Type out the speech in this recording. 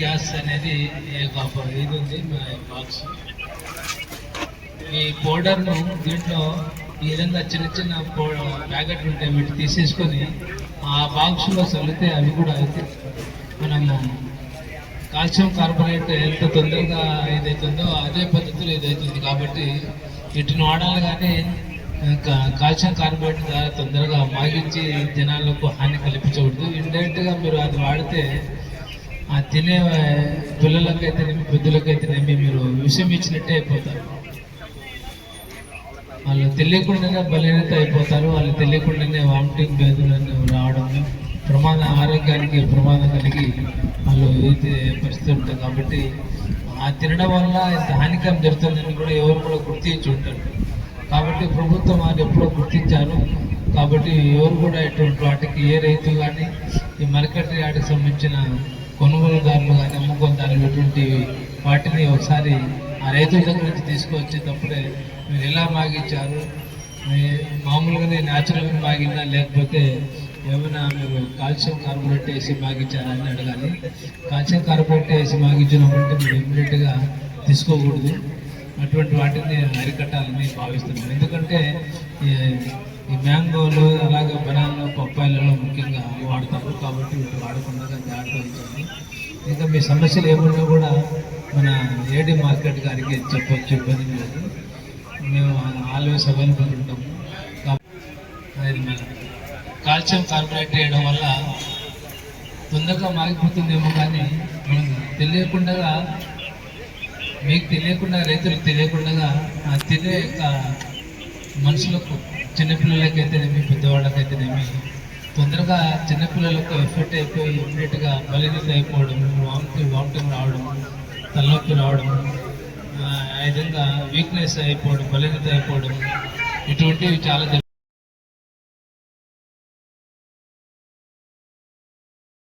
Gas అనేది ఒక ఇది ఉంది బాక్స్. ఈ పౌడర్ను దీంట్లో ఈ విధంగా చిన్న చిన్న ప్యాకెట్లు ఉంటాయి వీటి తీసేసుకొని ఆ బాక్స్లో చల్లితే అవి కూడా అయితే మనము కాల్షియం కార్బోనేట్ ఎంత తొందరగా ఏదైతుందో అదే పద్ధతిలో ఇదవుతుంది కాబట్టి వీటిని వాడాలి కానీ ఇంకా కాల్షియం కార్బోనేట్ ద్వారా తొందరగా మాగించి జనాలకు హాని కల్పించకూడదు. ఇండైరెక్ట్గా మీరు అది వాడితే ఆ తినే పిల్లలకైతేనేమి పెద్దలకైతేనేమి మీరు విషయం ఇచ్చినట్టే అయిపోతారు. వాళ్ళు తెలియకుండానే బలహీనత అయిపోతారు వాళ్ళు తెలియకుండానే వామిటింగ్ వ్యాధులు రావడం ప్రమాద ఆరోగ్యానికి ప్రమాదం కలిగి వాళ్ళు అయితే పరిస్థితి ఉంటుంది. కాబట్టి ఆ తినడం వల్ల ఇంత హానికరం జరుగుతుందని కూడా ఎవరు కూడా గుర్తించి ఉంటారు. కాబట్టి ప్రభుత్వం వారు ఎప్పుడో గుర్తించారు. కాబట్టి ఎవరు కూడా ఇటువంటి వాటికి ఏ రైతు కానీ ఈ మరకటి ఆటకు సంబంధించిన కొనుగోలుదారులు కానీ అమ్ముకోదారులు ఇటువంటి వాటిని ఒకసారి ఆ రైతుల దగ్గర నుంచి తీసుకొచ్చేటప్పుడే మీరు ఎలా మాగించారు? మామూలుగానే న్యాచురల్గా మాగిందా? లేకపోతే ఏమైనా మీరు కాల్షియం కార్బోరేట్ వేసి మాగించారా అని అడగాలి. కాల్షియం కార్బోరేట్ వేసి మాగించినప్పుడు మీరు ఇమ్మీడియట్గా తీసుకోకూడదు. అటువంటి వాటిని అరికట్టాలని భావిస్తున్నాను ఎందుకంటే ఈ- ఈ మ్యాంగోలు అలాగే బనానాలు పప్పాయిలలో ముఖ్యంగా వాడతారు. కాబట్టి తప్పకుండా జాగ్రత్త వహించాలి ఇంకా మీ సమస్యలు ఏమున్నా కూడా మన ఏడి మార్కెట్ గారికి చెప్పవచ్చు ఇబ్బంది లేదు. మేము ఆల్వేస్ అవైలబుల్ ఉంటాము. కాల్షియం కార్బోరేట్ చేయడం వల్ల తొందరగా మారిపోతుందేమో కానీ మనం తెలియకుండా మీకు తెలియకుండా రైతులకు తెలియకుండా ఆ తినే యొక్క మనుషులకు చిన్నపిల్లలకైతేనేమి పెద్దవాళ్ళకైతేనేమి తొందరగా చిన్నపిల్లలకు ఎఫెక్ట్ అయిపోయి ఇమ్మీడియట్గా బలహీనత అయిపోవడం వామిటింగ్ వామిటింగ్ రావడం తలనొప్పి రావడం ఆ విధంగా వీక్నెస్ అయిపోవడం బలహీనత అయిపోవడం ఇటువంటివి చాలా